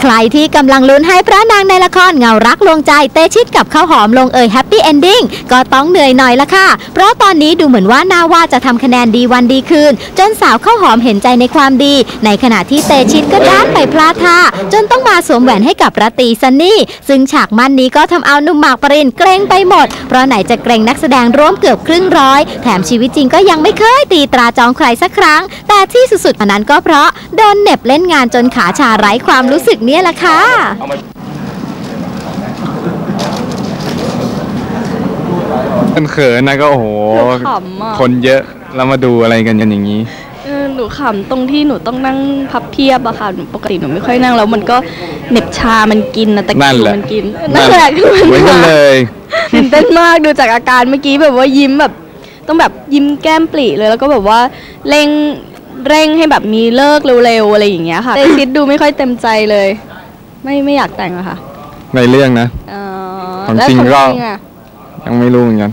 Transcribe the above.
ใครที่กำลังลุ้นให้พระนางในละครเงารักลวงใจเตชิดกับข้าวหอมลงเอยแฮปปี้เอนดิ้งก็ต้องเหนื่อยหน่อยละค่ะ เพราะตอนนี้ดูเหมือนว่านาว่าจะทำคะแนนดีวันดีคืน จนสาวข้าวหอมเห็นใจในความดี ในขณะที่เตชิดก็ด้านไปพลาดท่าจนต้องมาสวมแหวนให้กับรัตตีซันนี่ ซึ่งฉากมั่นนี้ก็ทำเอาหนุ่มหมากปรินเกรงไปหมด เพราะไหนจะเกรงนักแสดงร่วมเกือบครึ่งร้อย แถมชีวิตจริงก็ยังไม่เคยตีตราจองใครสักครั้ง แต่ที่สุดๆนั้นก็เพราะโดนเน็บเล่นงานจนขาชาไร้ความรู้สึกเนี่ยแหละค่ะมันเขินนะก็โอ้โหหนูขำอะคนเยอะแล้วมาดูอะไรกันกันอย่างนี้ เออหนูขำตรงที่หนูต้องนั่งพับเพียบอะค่ะหนูปกติหนูไม่ค่อยนั่งแล้วมันก็เหน็บชามันกินนะตะนั่คินวแหละ มันกินนั่นแหละคือเหมือนกันเลย ตื่นเต้นมากดูจากอาการเมื่อกี้แบบว่ายิ้มแบบ ต้องแบบยิ้มแก้มปลีเลยแล้วก็แบบว่าเร่ง เร่งให้แบบมีเลิกเร็วๆอะไรอย่างเงี้ยค่ะเตชิดดูไม่ค่อยเต็มใจเลย ไม่ไม่อยากแต่งอะค่ะในเรื่องนะเออของแล้วจริงของก็จริงอะ ยังไม่รู้เหมือนกัน